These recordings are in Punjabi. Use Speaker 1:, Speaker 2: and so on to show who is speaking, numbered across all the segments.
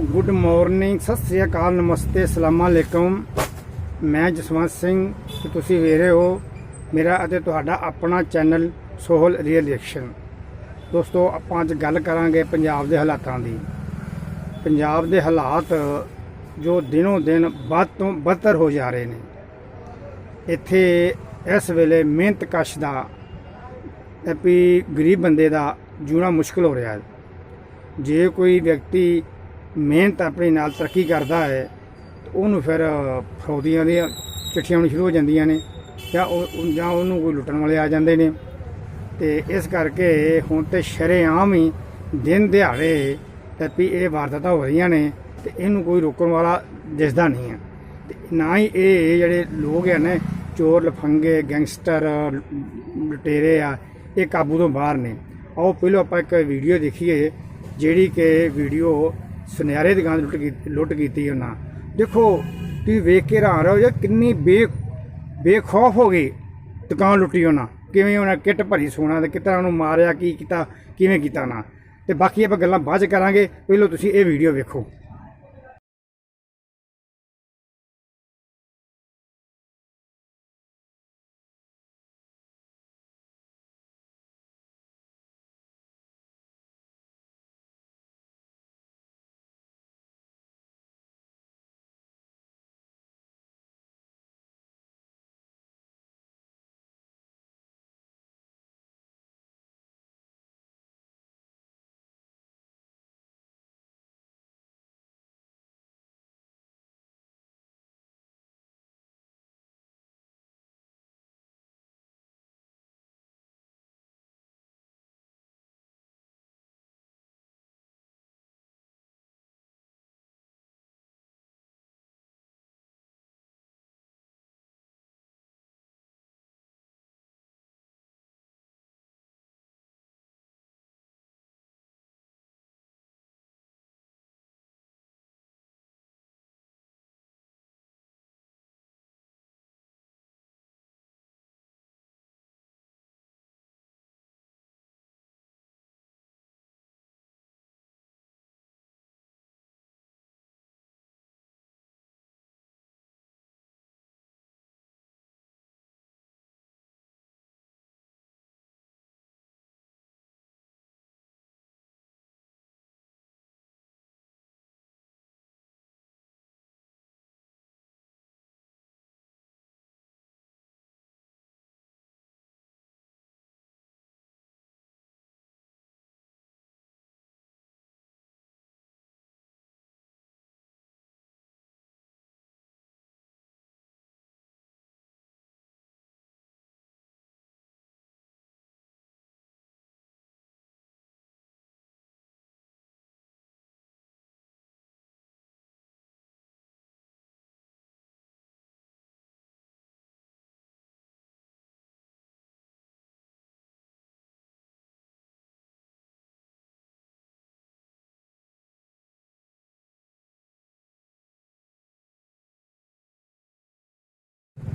Speaker 1: ਗੁੱਡ ਮਾਰਨਿੰਗ, ਸਤਿ ਸ੍ਰੀ ਅਕਾਲ, ਨਮਸਤੇ, ਅਸਲਾਮ ਅਲੈਕਮ। ਮੈਂ ਜਸਵੰਤ ਸਿੰਘ ਤੇ ਤੁਸੀਂ ਵੇਖ ਰਹੇ ਹੋ ਮੇਰਾ ਅਤੇ ਤੁਹਾਡਾ ਆਪਣਾ ਚੈਨਲ ਸੋਹਲ ਰੀਅਲ ਰਿਐਕਸ਼ਨ। ਦੋਸਤੋ, ਆਪਾਂ ਅੱਜ ਗੱਲ ਕਰਾਂਗੇ ਪੰਜਾਬ ਦੇ ਹਾਲਾਤਾਂ ਦੀ। ਪੰਜਾਬ ਦੇ ਹਾਲਾਤ ਜੋ ਦਿਨੋਂ ਦਿਨ ਵੱਧ ਤੋਂ ਬਦਤਰ ਹੋ ਜਾ ਰਹੇ ਨੇ। ਇੱਥੇ ਇਸ ਵੇਲੇ ਮਿਹਨਤ ਕਸ਼ ਦਾ ਤੇ ਵੀ ਗਰੀਬ ਬੰਦੇ ਦਾ ਜੂਣਾ ਮੁਸ਼ਕਲ ਹੋ ਰਿਹਾ ਹੈ। ਜੇ ਕੋਈ ਵਿਅਕਤੀ ਮਿਹਨਤ ਆਪਣੇ ਨਾਲ ਤਰੱਕੀ ਕਰਦਾ ਹੈ ਉਹਨੂੰ ਫਿਰ ਫਰੌਦੀਆਂ ਦੀਆਂ ਚਿੱਠੀਆਂ ਆਉਣੀ ਸ਼ੁਰੂ ਹੋ ਜਾਂਦੀਆਂ ਨੇ, ਜਾਂ ਉਹ, ਉਹ- ਜਾਂ ਉਹਨੂੰ ਕੋਈ ਲੁੱਟਣ ਵਾਲੇ ਆ ਜਾਂਦੇ ਨੇ। ਤੇ ਇਸ ਕਰਕੇ ਹੁਣ ਤੇ ਸ਼ਰੇਆਮ ਹੀ ਦਿਨ ਦਿਹਾੜੇ ਤੇ ਵੀ ਇਹ ਵਾਰਦਾਤਾਂ ਹੋ ਰਹੀਆਂ ਨੇ, ਤੇ ਇਹਨੂੰ ਕੋਈ ਰੋਕਣ ਵਾਲਾ ਦਿਸਦਾ ਨਹੀਂ ਹੈ। ਤੇ ਨਾ ਹੀ ਇਹ ਜਿਹੜੇ ਲੋਕ ਆ ਨੇ, ਚੋਰ, ਲਫੰਗੇ, ਗੈਂਗਸਟਰ, ਲੁਟੇਰੇ ਆ, ਇਹ ਕਾਬੂ ਤੋਂ ਬਾਹਰ ਨੇ। ਆਓ, ਪਹਿਲਾਂ ਆਪਾਂ ਇੱਕ ਵੀਡੀਓ ਦੇਖੀਏ, ਜਿਹੜੀ ਕਿ ਵੀਡੀਓ ਸੁਨਿਆਰੇ ਦੁਕਾਨ ਲੁੱਟ ਕੀਤੀ ਲੁੱਟ ਕੀਤੀ ਉਹਨਾਂ। ਦੇਖੋ, ਤੁਸੀਂ ਵੇਖ ਕੇ ਹੈਰਾਨ ਰਹੋ ਜੇ ਕਿੰਨੀ ਬੇ, ਬੇਖੌਫ ਹੋ ਗਈ ਦੁਕਾਨ ਲੁੱਟੀ ਉਹਨਾਂ। ਕਿਵੇਂ ਉਹਨਾਂ ਕਿੱਟ ਭਰੀ ਸੋਨਾ ਤੇ ਕਿਤਨਾ ਉਹਨੂੰ ਮਾਰਿਆ, ਕੀ ਕੀਤਾ, ਕਿਵੇਂ ਕੀਤਾ ਨਾ ਤੇ ਬਾਕੀ ਆਪਾਂ ਗੱਲਾਂ ਬਾਅਦ ਚ ਕਰਾਂਗੇ। ਪਹਿਲਾਂ ਤੁਸੀਂ ਇਹ ਵੀਡੀਓ ਵੇਖੋ।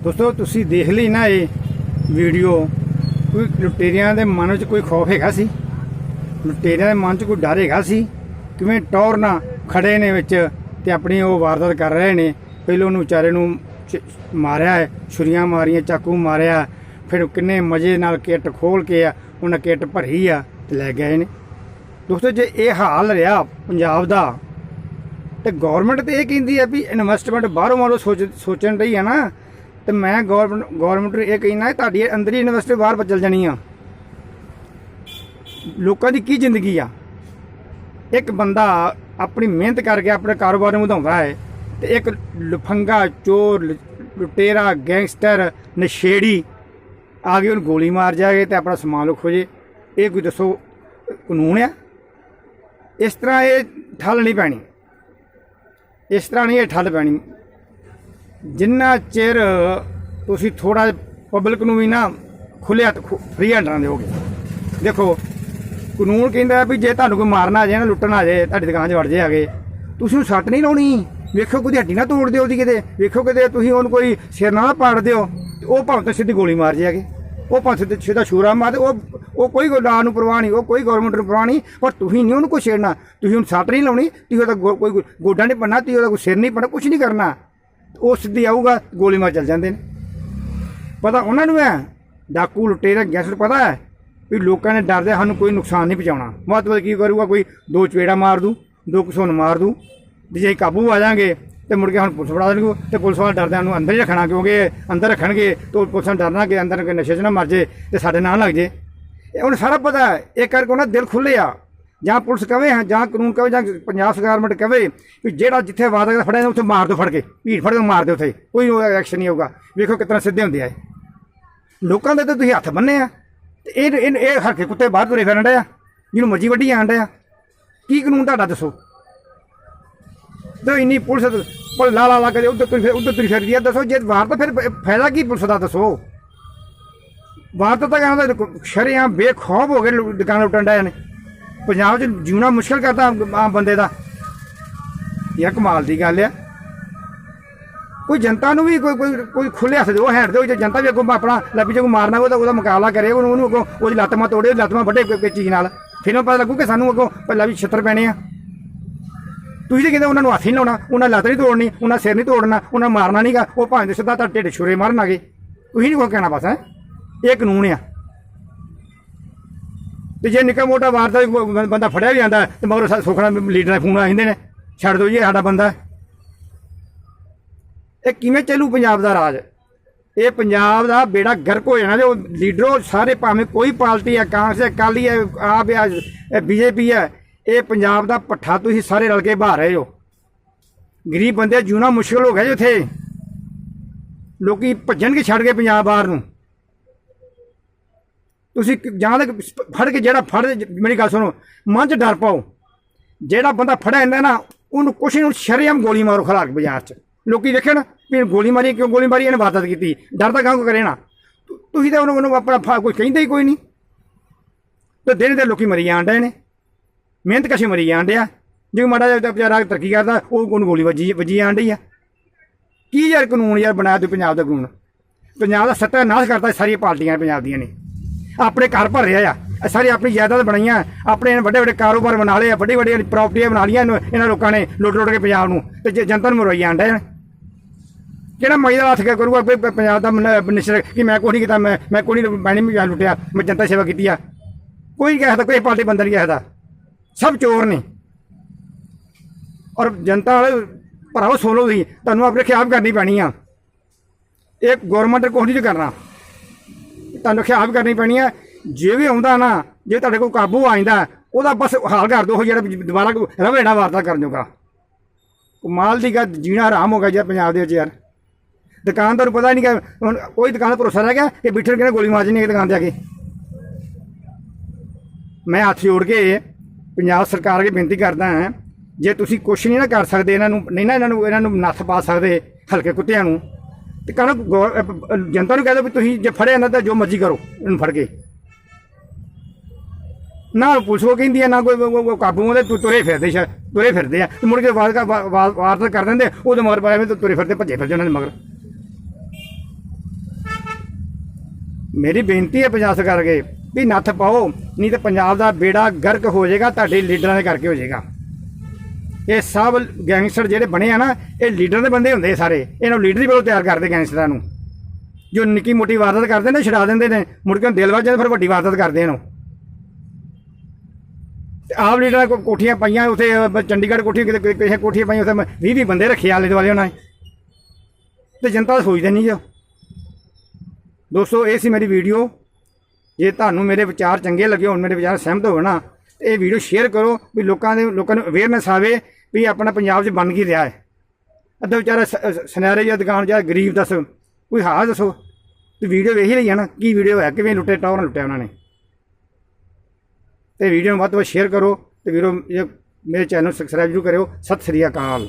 Speaker 1: ਦੋਸਤੋ, ਤੁਸੀਂ ਦੇਖ ਲਈ ਨਾ ਇਹ ਵੀਡੀਓ। ਕੋਈ ਲੁਟੇਰਿਆਂ ਦੇ ਮਨ ਵਿੱਚ ਕੋਈ ਖੌਫ ਹੈਗਾ ਸੀ? ਲੁਟੇਰਿਆਂ ਦੇ ਮਨ 'ਚ ਕੋਈ ਡਰ ਹੈਗਾ ਸੀ? ਕਿਵੇਂ ਟੌਰ ਨਾ ਖੜੇ ਨੇ ਵਿੱਚ ਤੇ ਆਪਣੀ ਉਹ ਵਾਰਦਾਤ ਕਰ ਰਹੇ ਨੇ? ਪਹਿਲੋਂ ਉਹਨੂੰ ਵਿਚਾਰੇ ਨੂੰ ਚ- ਮਾਰਿਆ ਹੈ ਛੁਰੀਆਂ ਮਾਰੀਆਂ, ਚਾਕੂ ਮਾਰਿਆ। ਫਿਰ ਕਿੰਨੇ ਮਜ਼ੇ ਨਾਲ ਕਿੱਟ ਖੋਲ ਕੇ ਆ, ਉਹਨਾਂ ਕਿੱਟ ਭਰੀ ਆ ਤੇ ਲੈ ਗਏ ਨੇ। ਦੋਸਤੋ, ਜੇ ਇਹ ਹਾਲ ਰਿਹਾ ਪੰਜਾਬ ਦਾ, ਤੇ ਗਵਰਨਮੈਂਟ ਤੇ ਇਹ ਕਹਿੰਦੀ ਹੈ ਵੀ ਇਨਵੈਸਟਮੈਂਟ ਬਾਹਰੋਂ ਬਾਹਰੋਂ ਸੋਚ, ਸੋਚਣ ਰਹੀ ਆ ਨਾ ਤੇ ਮੈਂ ਗਵਰਨਮੈਂਟ ਗਵਰਨਮੈਂਟ ਨੂੰ ਇਹ ਕਹਿਣਾ ਹੈ ਤੁਹਾਡੀ ਅੰਦਰ ਹੀ ਇਨਵੈਸਟਰ ਬਾਹਰ ਬਚਲ ਜਾਣੀ ਆ। ਲੋਕਾਂ ਦੀ ਕੀ ਜ਼ਿੰਦਗੀ ਆ? ਇੱਕ ਬੰਦਾ ਆਪਣੀ ਮਿਹਨਤ ਕਰਕੇ ਆਪਣੇ ਕਾਰੋਬਾਰ ਨੂੰ ਵਧਾਉਂਦਾ ਹੈ ਤੇ ਇੱਕ ਲਫੰਗਾ, ਚੋਰ, ਲ- ਲੁਟੇਰਾ, ਗੈਂਗਸਟਰ, ਨਸ਼ੇੜੀ ਆ ਕੇ ਉਹਨੂੰ ਗੋਲੀ ਮਾਰ ਜਾਏ ਤੇ ਆਪਣਾ ਸਮਾਨ ਲੁੱਟ ਹੋ ਜੇ। ਇਹ ਕੋਈ ਦੱਸੋ, ਕਾਨੂੰਨ ਆ? ਇਸ ਤਰ੍ਹਾਂ ਇਹ ਠੱਲ ਨਹੀਂ ਪੈਣੀ। ਇਸ ਤਰ੍ਹਾਂ ਨਹੀਂ ਇਹ ਠੱਲ ਪੈਣੀ। ਜਿੰਨਾ ਚਿਰ ਤੁਸੀਂ ਥੋੜਾ ਪਬਲਿਕ ਨੂੰ ਵੀ ਨਾ ਖੁੱਲਿਆ ਫ੍ਰੀ ਹੈਂਡਰਾਂ ਦਿਓਗੇ। ਦੇਖੋ, ਕਾਨੂੰਨ ਕਹਿੰਦਾ ਵੀ ਜੇ ਤੁਹਾਨੂੰ ਕੋਈ ਮਾਰਨਾ ਆ ਜਾਏ ਨਾ, ਲੁੱਟਣ ਆ ਜਾਏ, ਤੁਹਾਡੀ ਦੁਕਾਨ 'ਚ ਵੜ ਜੇ ਆਗੇ। ਤੁਸੀਂ ਉਹਨੂੰ ਸੱਟ ਨਹੀਂ ਲਾਉਣੀ। ਵੇਖੋ ਕੋਈ ਹੱਡੀ ਨਾ ਤੋੜ ਦਿਓ ਦੀ ਕਿਤੇ। ਵੇਖੋ ਕਿਤੇ ਤੁਸੀਂ ਉਹਨੂੰ ਕੋਈ ਸਿਰ ਨਾਲ ਪਾੜ ਦਿਓ, ਤੇ ਉਹ ਭਾਵੇਂ ਤਾਂ ਸਿੱਧੀ ਗੋਲੀ ਮਾਰ ਜਾਏਗੇ ਉਹ ਭਾਵੇਂ ਸਿੱਧਾ ਸਿੱਧਾ ਸ਼ੂਰਾ ਮਾਰ, ਉਹ ਉਹ ਕੋਈ ਲਾ ਨੂੰ ਪਰਵਾਹ ਨਹੀਂ, ਉਹ ਕੋਈ ਗਵਰਨਮੈਂਟ ਨੂੰ ਪਰਵਾਹ ਨਹੀਂ, ਪਰ ਤੁਸੀਂ ਨਹੀਂ ਉਹਨੂੰ ਕੋਈ ਛੇੜਨਾ। ਤੁਸੀਂ ਹੁਣ ਸੱਟ ਨਹੀਂ ਲਾਉਣੀ, ਤੁਸੀਂ ਉਹਦਾ ਕੋਈ ਗੋਡਾ ਨਹੀਂ ਪੰਨਾ ਤੁਸੀਂ ਉਹਦਾ ਕੋਈ ਸਿਰ ਨਹੀਂ ਪੰਨਾ ਕੁਝ ਨਹੀਂ ਕਰਨਾ। ਉਹ ਸਿੱਧੀ ਆਊਗਾ, ਗੋਲੀ ਮਾਰ ਚੱਲ ਜਾਂਦੇ ਨੇ। ਪਤਾ ਉਹਨਾਂ ਨੂੰ ਹੈ ਡਾਕੂ ਲੁਟੇਰੇ ਗੈਂਗਸਟਰ ਪਤਾ ਹੈ ਵੀ ਲੋਕਾਂ ਨੇ ਡਰਦੇ ਸਾਨੂੰ ਕੋਈ ਨੁਕਸਾਨ ਨਹੀਂ ਪਹੁੰਚਾਉਣਾ। ਮਤਲਬ ਕੀ ਕਰੂਗਾ ਕੋਈ, ਦੋ ਚਵੇੜਾ ਮਾਰ ਦੂ, ਦੋ ਕੁਸੋਂ ਮਾਰ ਦੂ। ਜੇ ਕਾਬੂ ਆ ਜਾਾਂਗੇ, ਤੇ ਮੁੜ ਕੇ ਹੁਣ ਪੁਲਿਸ ਫੜਾ ਦੇਣਗੇ, ਤੇ ਪੁਲਿਸ ਵਾਲਾ ਡਰਦੇ ਨੂੰ ਅੰਦਰ ਹੀ ਰੱਖਣਾ, ਕਿਉਂਕਿ ਅੰਦਰ ਰੱਖਣਗੇ, ਤੇ ਪੁਲਿਸ ਨੂੰ ਡਰਨਾ ਕਿ ਅੰਦਰ ਕੋਈ ਨਸ਼ੇ 'ਚ ਨਾ ਮਰ ਜੇ, ਤੇ ਸਾਡੇ ਨਾਲ ਲੱਗ ਜੇ। ਇਹ ਹੁਣ ਸਾਰਾ ਪਤਾ ਹੈ ਇਹ ਕਰਕੇ ਉਹਨਾਂ ਦਿਲ ਖੁੱਲੇ ਆ। ਜਾਂ ਪੁਲਿਸ ਕਵੇ ਹਾਂ, ਜਾਂ ਕਾਨੂੰਨ ਕਵੇ ਜਾਂ ਪੰਜਾਬ ਸਰਕਾਰਮੈਂਟ ਕਵੇ ਵੀ ਜਿਹੜਾ ਜਿੱਥੇ ਵਾਦਾ ਫੜਿਆ ਉੱਥੇ ਮਾਰ ਦੋ ਫੜ ਕੇ, ਭੀੜ ਫੜ ਕੇ ਮਾਰ ਦਿਓ ਉੱਥੇ। ਕੋਈ ਐਕਸ਼ਨ ਨਹੀਂ ਹੋਊਗਾ ਵੇਖੋ ਕਿਤਨਾ ਸਿੱਧੇ ਹੁੰਦੇ ਆ ਲੋਕਾਂ ਦੇ ਤਾਂ ਤੁਸੀਂ ਹੱਥ ਬੰਨੇ ਆ। ਤੇ ਇਹ ਇਹ ਇਹ ਹਰਕੇ ਕੁੱਤੇ ਬਾਹਰ ਤੁਰੇ ਫਿਰਨ ਆ, ਜਿਹਨੂੰ ਮਰਜ਼ੀ ਵੱਢੀ ਜਾਣ ਡਿਆ ਕੀ ਕਾਨੂੰਨ ਤੁਹਾਡਾ ਦੱਸੋ? ਤੇ ਇੰਨੀ ਪੁਲਿਸ ਪਰ ਲਾ ਲਾ ਲਾ ਕੇ ਉਧਰ ਤੁਰੀ ਫਿਰ ਉਧਰ ਤੁਰੀ ਫਿਰਦੀ ਆ, ਦੱਸੋ ਜੇ ਵਾਰ ਤਾਂ ਫਿਰ ਫਾਇਦਾ ਕੀ ਪੁਲਿਸ ਦਾ ਦੱਸੋ? ਵਾਰ ਤਾਂ ਤਾਂ ਕਹਿੰਦਾ ਸ਼ਰਿਆਂ ਬੇਖੌਫ ਹੋ ਗਏ ਦੁਕਾਨ ਲੁੱਟਣ ਡਿਆ ਨੇ। ਪੰਜਾਬ 'ਚ ਜਿਉਣਾ ਮੁਸ਼ਕਲ ਕਰਤਾ ਆਮ- ਆਮ ਬੰਦੇ ਦਾ। ਇਹ ਕਮਾਲ ਦੀ ਗੱਲ ਆ। ਕੋਈ ਜਨਤਾ ਨੂੰ ਵੀ ਕੋਈ ਕੋਈ ਕੋਈ ਖੁੱਲੇ ਹੱਥ ਦਿਓ, ਹੈਂਡ ਦਿਓ, ਜੇ ਜਨਤਾ ਵੀ ਅੱਗੋਂ ਆਪਣਾ ਲੱਭੀ ਜੇ ਕੋਈ ਮਾਰਨਾ ਤਾਂ ਉਹਦਾ ਮੁਕਾਬਲਾ ਕਰੇ, ਉਹਨੂੰ ਉਹਨੂੰ ਅੱਗੋਂ ਉਹਦੀ ਲੱਤ ਮਾ ਤੋੜੇ, ਲੱਤ ਮਾ ਵੱਡੇ ਕੋਈ ਕੋਈ ਚੀਜ਼ ਨਾਲ। ਫਿਰ ਉਹਨੂੰ ਪਤਾ ਲੱਗੂ ਕਿ ਸਾਨੂੰ ਅੱਗੋਂ ਪਹਿਲਾਂ ਵੀ ਛਿੱਤਰ ਪੈਣੇ ਆ। ਤੁਸੀਂ ਤਾਂ ਕਹਿੰਦੇ ਉਹਨਾਂ ਨੂੰ ਹੱਥ ਹੀ ਨਹੀਂ ਲਾਉਣਾ, ਉਹਨਾਂ ਲੱਤ ਨਹੀਂ ਤੋੜਨੀ, ਉਹਨਾਂ ਸਿਰ ਨਹੀਂ ਤੋੜਨਾ, ਉਹਨਾਂ ਮਾਰਨਾ ਨਹੀਂਗਾ ਉਹ ਭਾਵੇਂ ਸਿੱਧਾ ਤਾਂ ਢਿੱਡ ਛੁਰੇ ਮਾਰਨ ਆਗੇ ਤੁਸੀਂ ਨਹੀਂ ਕੋਈ ਕਹਿਣਾ ਬਸ, ਹੈ? ਇਹ ਕਾਨੂੰਨ ਆ। ਤੇ ਜੇ ਨਿੱਕਾ ਮੋਟਾ ਵਾਰ ਦਾ ਵੀ ਬੰਦਾ ਫੜਿਆ ਵੀ ਜਾਂਦਾ ਤੇ ਮਗਰ ਸੁਖਣਾ ਲੀਡਰ ਦੇ ਫੋਨ ਆ ਜਾਂਦੇ ਨੇ, ਛੱਡ ਦਿਓ ਜੀ ਸਾਡਾ ਬੰਦਾ ਇਹ ਕਿਵੇਂ ਚੱਲੂ ਪੰਜਾਬ ਦਾ ਰਾਜ? ਇਹ ਪੰਜਾਬ ਦਾ ਬੇੜਾ ਗਰਕ ਹੋ ਜਾਣਾ, ਜੇ ਉਹ ਲੀਡਰੋ ਸਾਰੇ ਭਾਵੇਂ ਕੋਈ ਪਾਰਟੀ ਹੈ, ਕਾਂਗਰਸ ਹੈ, ਅਕਾਲੀ ਹੈ, ਆਪ ਹੈ ਬੀਜੇਪੀ ਹੈ, ਇਹ ਪੰਜਾਬ ਦਾ ਪੱਠਾ ਤੁਸੀਂ ਸਾਰੇ ਰਲ ਕੇ ਬਾਹ ਰਹੇ ਹੋ। ਗਰੀਬ ਬੰਦੇ ਜੂਣਾ ਮੁਸ਼ਕਲ ਹੋ ਗਿਆ ਜੀ ਉੱਥੇ। ਲੋਕੀ ਭੱਜਣਗੇ ਛੱਡ ਗਏ ਪੰਜਾਬ ਬਾਹਰ ਨੂੰ। ਤੁਸੀਂ ਜਾਂ ਤੱਕ ਫੜ ਕੇ ਜਿਹੜਾ ਫੜ, ਮੇਰੀ ਗੱਲ ਸੁਣੋ, ਮਨ 'ਚ ਡਰ ਪਾਓ। ਜਿਹੜਾ ਬੰਦਾ ਫੜਿਆ ਜਾਂਦਾ ਨਾ, ਉਹਨੂੰ ਕੁਛ ਨੂੰ ਸ਼ਰੇਆਮ ਗੋਲੀ ਮਾਰੋ ਖਲਾਰ ਕੇ ਬਾਜ਼ਾਰ 'ਚ। ਲੋਕੀ ਦੇਖਣ ਵੀ ਗੋਲੀ ਮਾਰੀ, ਕਿਉਂ ਗੋਲੀ ਮਾਰੀ, ਇਹਨੇ ਵਾਰਦਾਤ ਕੀਤੀ। ਡਰਦਾ ਗਾਂ ਕੋ ਕਰੇ ਨਾ। ਤੁ- ਤੁਸੀਂ ਤਾਂ ਉਹਨੂੰ ਉਹਨੂੰ ਆਪਣਾ ਫਾ- ਕੋਈ ਕਹਿੰਦਾ ਹੀ ਕੋਈ ਨਹੀਂ। ਤੇ ਦਿਨ ਦੇ ਲੋਕੀ ਮਰੀ ਜਾਣ ਡਏ ਨੇ। ਮਿਹਨਤ ਕਸ਼ੀ ਮਰੀ ਜਾਣ ਡਿਆ। ਜੇ ਮਾੜਾ ਜਿਹਾ ਵਿਚਾਰਾ ਤਰੱਕੀ ਕਰਦਾ, ਉਹ, ਉਹਨੂੰ ਗੋਲੀ ਵੱਜੀ ਵੱਜੀ ਜਾਣ ਡਈ ਆ। ਕੀ ਯਾਰ ਕਾਨੂੰਨ ਯਾਰ ਬਣਾਇਆ ਤੇ ਪੰਜਾਬ ਦਾ ਕਾਨੂੰਨ। ਪੰਜਾਬ ਦਾ ਸੱਤਾ ਨਾਸ਼ ਕਰਤਾ ਸਾਰੀਆਂ ਪਾਰਟੀਆਂ ਪੰਜਾਬ ਦੀਆਂ ਨੇ। ਆਪਣੇ ਘਰ ਭਰ ਰਿਹਾ ਆ। ਇਹ ਸਾਰੀ ਆਪਣੀ ਜਾਇਦਾਦ ਬਣਾਈਆਂ। ਆਪਣੇ ਵੱਡੇ ਵੱਡੇ ਕਾਰੋਬਾਰ ਬਣਾ ਲਏ ਆ, ਵੱਡੀ ਵੱਡੀਆਂ ਪ੍ਰਾਪਰਟੀਆਂ ਬਣਾ ਲਈਆਂ ਇਹਨੂੰ- ਇਹਨਾਂ ਲੋਕਾਂ ਨੇ ਲੁੱਟ ਲੁੱਟ ਕੇ ਪੰਜਾਬ ਨੂੰ। ਤੇ ਜੇ ਜਨਤਾ ਨੂੰ ਮਰਵਾਈ ਜਾਂਦੇ ਨੇ ਕਿਹੜਾ ਮਾਈ ਦਾ ਹੱਥ ਕਿਆ ਕਰੂਗਾ, ਕੋਈ ਪ- ਪੰਜਾਬ ਦਾ ਮਿਨਿਸਟਰ ਕਿ ਮੈਂ ਕੋਈ ਨਹੀਂ ਕੀਤਾ, ਮੈਂ ਮੈਂ ਕੋਈ ਨਹੀਂ ਮੈਂ ਨਹੀਂ ਲੁੱਟਿਆ, ਮੈਂ ਜਨਤਾ ਸੇਵਾ ਕੀਤੀ ਆ। ਕੋਈ ਕਹਿ ਸਕਦਾ, ਕੋਈ ਪਾਰਟੀ ਬੰਦਾ ਨਹੀਂ ਕਹਿਦਾ ਸਭ ਚੋਰ ਨੇ। ਔਰ ਜਨਤਾ ਵਾਲੇ ਭਰਾਓ ਸੁਣੋ ਤੁਸੀਂ, ਤੁਹਾਨੂੰ ਆਪਣੇ ਖਿਆਲ ਕਰਨੀ ਪੈਣੀ ਆ। ਇਹ ਗਵਰਨਮੈਂਟ ਕੁਛ ਨਹੀਂ ਕਰਨਾ। ਤੁਹਾਨੂੰ ਖਿਆਲ ਕਰਨੀ ਪੈਣੀ ਹੈ। ਜੇ ਵੀ ਆਉਂਦਾ ਨਾ, ਜੇ ਤੁਹਾਡੇ ਕੋਲ ਕਾਬੂ ਆ ਜਾਂਦਾ, ਉਹਦਾ ਬਸ ਹਾਲ ਕਰ ਦੋ ਜਿਹੜਾ ਦੁਬਾਰਾ ਕੋਈ ਰਵੇੜਾ ਵਾਰਤਾ ਕਰਨ ਜੋਗਾ। ਕਮਾਲ ਦੀ ਗੱਲ, ਜੀਣਾ ਆਰਾਮ ਹੋ ਗਿਆ ਜੀ ਪੰਜਾਬ ਦੇ ਵਿੱਚ ਯਾਰ। ਦੁਕਾਨਦਾਰ ਨੂੰ ਪਤਾ ਹੀ ਨਹੀਂ ਕਿ ਹੁਣ ਕੋਈ ਦੁਕਾਨ ਦਾ ਭਰੋਸਾ ਰਹਿ ਗਿਆ ਕਿ ਬਿਠਰ ਕੇ ਨਾ ਗੋਲੀ ਮਾਰ ਜਣੀ ਹੈ ਦੁਕਾਨ ਤੇ ਆ ਕੇ। ਮੈਂ ਹੱਥ ਜੋੜ ਕੇ ਪੰਜਾਬ ਸਰਕਾਰ ਅੱਗੇ ਬੇਨਤੀ ਕਰਦਾ ਹਾਂ, ਜੇ ਤੁਸੀਂ ਕੁਛ ਨਹੀਂ ਨਾ ਕਰ ਸਕਦੇ, ਇਹਨਾਂ ਨੂੰ, ਨਹੀਂ ਨਾ ਇਹਨਾਂ ਨੂੰ ਇਹਨਾਂ ਨੂੰ ਨੱਥ ਪਾ ਸਕਦੇ ਹਲਕੇ ਕੁੱਤਿਆਂ ਨੂੰ ਤੇ ਕਹਿੰਦਾ ਜਨਤਾ ਨੂੰ ਕਹਿ ਦਿਓ ਵੀ ਤੁਸੀਂ ਜੇ ਫੜਿਆ ਨਾ ਤਾਂ ਜੋ ਮਰਜ਼ੀ ਕਰੋ, ਇਹਨੂੰ ਫੜ ਕੇ। ਨਾ ਪੁਲਿਸ ਉਹ ਕਹਿੰਦੀ ਹੈ ਨਾ ਕੋਈ ਕਾਬੂ ਆਉਂਦੇ ਤੁ- ਤੁਰੇ ਫਿਰਦੇ ਸ਼ਾ ਤੁਰੇ ਫਿਰਦੇ ਆ। ਮੁੜ ਕੇ ਵਾਰ ਵਾਰਤਾ ਕਰ ਦਿੰਦੇ ਉਹਦੇ ਮਗਰ ਪਾਇਆ ਵੀ ਤੁਰੇ ਫਿਰਦੇ, ਭੱਜੇ ਫਿਰਦੇ ਉਹਨਾਂ ਦੇ ਮਗਰ। ਮੇਰੀ ਬੇਨਤੀ ਹੈ ਪੰਜਾਬ ਸਰਕਾਰ ਅੱਗੇ ਵੀ ਨੱਥ ਪਾਓ, ਨਹੀਂ ਤੇ ਪੰਜਾਬ ਦਾ ਬੇੜਾ ਗਰਕ ਹੋ ਜਾਏਗਾ, ਤੁਹਾਡੇ ਲੀਡਰਾਂ ਦੇ ਕਰਕੇ ਹੋ ਜਾਏਗਾ। ਇਹ ਸਭ ਗੈਂਗਸਟਰ ਜਿਹੜੇ ਬਣੇ ਆ ਨਾ, ਇਹ ਲੀਡਰ ਦੇ ਬੰਦੇ ਹੁੰਦੇ ਸਾਰੇ। ਇਹਨਾਂ ਨੂੰ ਲੀਡਰ ਹੀ ਵੱਲੋਂ ਤਿਆਰ ਕਰਦੇ ਗੈਂਗਸਟਰਾਂ ਨੂੰ। ਜੋ ਨਿੱਕੀ ਮੋਟੀ ਵਾਰਦਾਤ ਕਰਦੇ ਨੇ, ਛਡਾ ਦਿੰਦੇ ਨੇ। ਮੁੜ ਕੇ ਦਿਲ ਵੱਜ ਜਾਂਦਾ, ਫਿਰ ਵੱਡੀ ਵਾਰਦਾਤ ਕਰਦੇ ਨੇ ਉਹ ਤੇ ਆਪ ਲੀਡਰਾਂ ਕੋ ਕੋਠੀਆਂ ਪਾਈਆਂ, ਉੱਥੇ ਚੰਡੀਗੜ੍ਹ ਕੋਠੀ ਕਿਤੇ ਕਿਸੇ ਕੋਠੀਆਂ ਪਾਈਆਂ, ਉੱਥੇ 20 20 ਬੰਦੇ ਰੱਖੇ ਆਲੇ ਦੁਆਲੇ ਉਹਨਾਂ ਨੇ। ਤੇ ਜਨਤਾ ਸੋਚਦੇ ਨਹੀਂ ਜੋ ਦੋਸਤੋ, ਇਹ ਸੀ ਮੇਰੀ ਵੀਡੀਓ। ਜੇ ਤੁਹਾਨੂੰ ਮੇਰੇ ਵਿਚਾਰ ਚੰਗੇ ਲੱਗੇ ਹੋਣ, ਮੇਰੇ ਵਿਚਾਰ ਸਹਿਮਤ ਹੋਣ ਨਾ, ਤੇ ਇਹ ਵੀਡੀਓ ਸ਼ੇਅਰ ਕਰੋ, ਵੀ ਲੋਕਾਂ ਦੇ ਲੋਕਾਂ ਨੂੰ ਅਵੇਅਰਨੈਸ ਆਵੇ ਵੀ ਆਪਣਾ ਪੰਜਾਬ 'ਚ ਬਣ ਕੀ ਰਿਹਾ ਹੈ। ਅੱਧਾ ਵਿਚਾਰਾ ਸ- ਸ- ਜਾਂ ਦੁਕਾਨ ਜਾਂ ਗਰੀਬ ਦੱਸ, ਕੋਈ ਹਾਲ ਦੱਸੋ? ਤੇ ਵੀਡੀਓ ਵੇਖ ਹੀ ਲਈ ਆ ਨਾ, ਕੀ ਵੀਡੀਓ ਹੈ ਕਿਵੇਂ ਲੁੱਟੇ, ਟੌਰ ਲੁੱਟਿਆ ਉਹਨਾਂ ਨੇ। ਤੇ ਵੀਡੀਓ ਨੂੰ ਵੱਧ ਤੋਂ ਵੱਧ ਸ਼ੇਅਰ ਕਰੋ ਤੇ ਵੀਰੋ ਮੇਰੇ ਚੈਨਲ ਨੂੰ ਸਬਸਕ੍ਰਾਈਬ ਜ਼ਰੂਰ ਕਰਿਓ। ਸਤਿ ਸ੍ਰੀ ਅਕਾਲ।